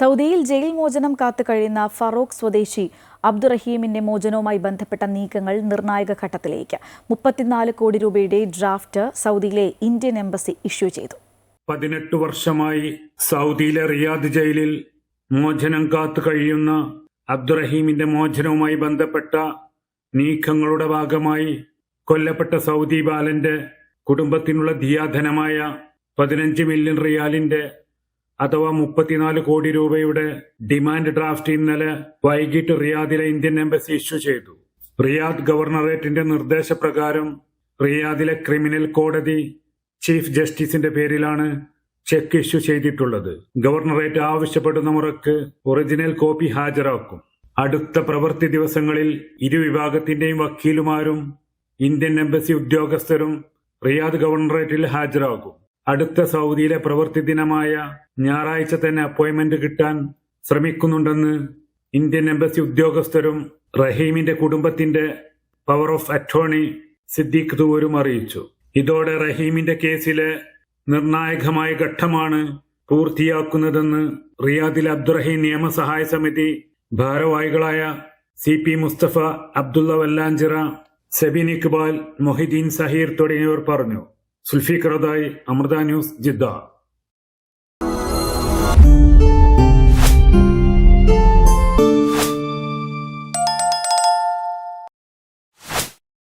സൗദിയിൽ ജയിൽ മോചനം കാത്തു കഴിയുന്ന ഫറൂഖ് സ്വദേശി അബ്ദുറഹീമിന്റെ മോചനവുമായി ബന്ധപ്പെട്ട നീക്കങ്ങൾ നിർണായക ഘട്ടത്തിലേക്ക്. മുപ്പത്തിനാല് കോടി രൂപയുടെ ഡ്രാഫ്റ്റ് സൗദിയിലെ ഇന്ത്യൻ എംബസി ഇഷ്യൂ ചെയ്തു. പതിനെട്ട് വർഷമായി സൗദിയിലെ റിയാദ് ജയിലിൽ മോചനം കാത്തു കഴിയുന്ന അബ്ദുറഹീമിന്റെ മോചനവുമായി ബന്ധപ്പെട്ട നീക്കങ്ങളുടെ ഭാഗമായി കൊല്ലപ്പെട്ട സൗദി ബാലന്റെ കുടുംബത്തിനുള്ള ധിയാധനമായ പതിനഞ്ച് മില്യൺ റിയാലിന്റെ അഥവാ മുപ്പത്തിനാല് കോടി രൂപയുടെ ഡിമാൻഡ് ഡ്രാഫ്റ്റ് ഇന്നലെ വൈകിട്ട് റിയാദിലെ ഇന്ത്യൻ എംബസി ഇഷ്യൂ ചെയ്തു. റിയാദ് ഗവർണറേറ്റിന്റെ നിർദ്ദേശപ്രകാരം റിയാദിലെ ക്രിമിനൽ കോടതി ചീഫ് ജസ്റ്റിസിന്റെ പേരിലാണ് ചെക്ക് ഇഷ്യൂ ചെയ്തിട്ടുള്ളത്. ഗവർണറേറ്റ് ആവശ്യപ്പെടുന്ന മുറക്ക് ഒറിജിനൽ കോപ്പി ഹാജരാക്കും. അടുത്ത പ്രവൃത്തി ദിവസങ്ങളിൽ ഇരുവിഭാഗത്തിന്റെയും വക്കീലുമാരും ഇന്ത്യൻ എംബസി ഉദ്യോഗസ്ഥരും റിയാദ് ഗവർണറേറ്റിൽ ഹാജരാകും. അടുത്ത സൗദിയിലെ പ്രവൃത്തി ദിനമായ ഞായറാഴ്ച തന്നെ അപ്പോയിന്റ്മെന്റ് കിട്ടാൻ ശ്രമിക്കുന്നുണ്ടെന്ന് ഇന്ത്യൻ എംബസി ഉദ്യോഗസ്ഥരും റഹീമിന്റെ കുടുംബത്തിന്റെ പവർ ഓഫ് അറ്റോർണി സിദ്ദീഖ് തൂവരും അറിയിച്ചു. ഇതോടെ റഹീമിന്റെ കേസിലെ നിർണായകമായ ഘട്ടമാണ് പൂർത്തിയാക്കുന്നതെന്ന് റിയാദിൽ അബ്ദുറഹീം നിയമസഹായ സമിതി ഭാരവാഹികളായ സി പി മുസ്തഫ അബ്ദുള്ള വല്ലാഞ്ചിറ സെബിൻ ഇക്ബാൽ മൊഹിദ്ദീൻ സഹീർ തുടങ്ങിയവർ പറഞ്ഞു. സുൽഫിഖറദായി അമൃത ന്യൂസ് ജിദ്ദ